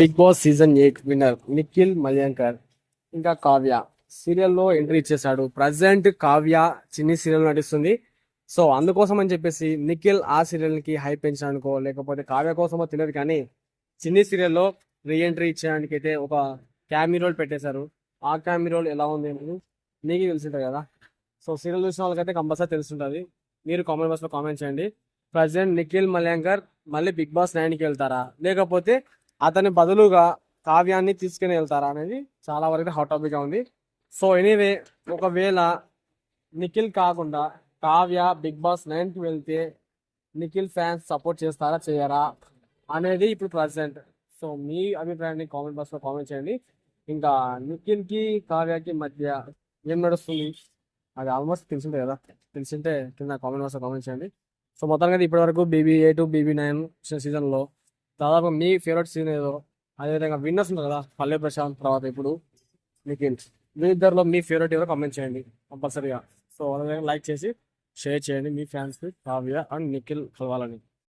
Big boss season eight winner Nikhil Malyankar ఇంకా కావ్య సీరియల్లో entry ఇచ్చేసాడు ప్రజెంట్ కావ్య చిన్ని సీరియల్ నటిస్తుంది. సో అందుకోసం అని చెప్పేసి నిఖిల్ ఆ సీరియల్కి హైప్ హై పెంచడానికో లేకపోతే కావ్య కోసమో తెలియదు కానీ చిన్ని సీరియల్లో రీ ఎంట్రీ ఇచ్చేయడానికి అయితే ఒక క్యామీ రోల్ పెట్టేశారు. ఆ క్యామీ రోల్ ఎలా ఉంది అనేది నీకు తెలిసింటుంది కదా. సో సీరియల్ చూసిన వాళ్ళకైతే కంపల్సరీ తెలుసుంటుంది. మీరు కామెంట్ బాక్స్లో కామెంట్ చేయండి. ప్రజెంట్ నిఖిల్ మల్యాంకర్ మళ్ళీ బిగ్ బాస్ నైన్కి వెళ్తారా? లేకపోతే అతని బదులుగా కావ్యాన్ని తీసుకుని వెళ్తారా అనేది చాలా వరకు హాట్ టాపిక్గా ఉంది. సో ఎనీవే ఒకవేళ నిఖిల్ కాకుండా కావ్య బిగ్ బాస్ నైన్కి వెళ్తే నిఖిల్ ఫ్యాన్స్ సపోర్ట్ చేస్తారా చేయరా అనేది ఇప్పుడు ప్రజెంట్ సో మీ అభిప్రాయాన్ని కామెంట్ బాక్స్లో కామెంట్ చేయండి. ఇంకా నిఖిల్కి కావ్యకి మధ్య ఏం నడుస్తుంది? అది ఆల్మోస్ట్ తెలిసింటే కదా. తెలిసింటే కింద కామెంట్ బాక్స్లో కామెంట్ చేయండి. సో మొత్తానికి ఇప్పటివరకు BB A to BB nine సీజన్లో దాదాపు మీ ఫేవరెట్ సీన్ ఏదో అదేవిధంగా విన్నర్స్ ఉంటారు కదా పల్లె ప్రశాంత్ తర్వాత ఇప్పుడు నిఖిల్. వీళ్ళిద్దరిలో మీ ఫేవరెట్ ఎవరో కామెంట్ చేయండి కంపల్సరీగా సో అదేవిధంగా లైక్ చేసి షేర్ చేయండి మీ ఫ్యాన్స్కి కావ్య అండ్ నిఖిల్ కలవాలని.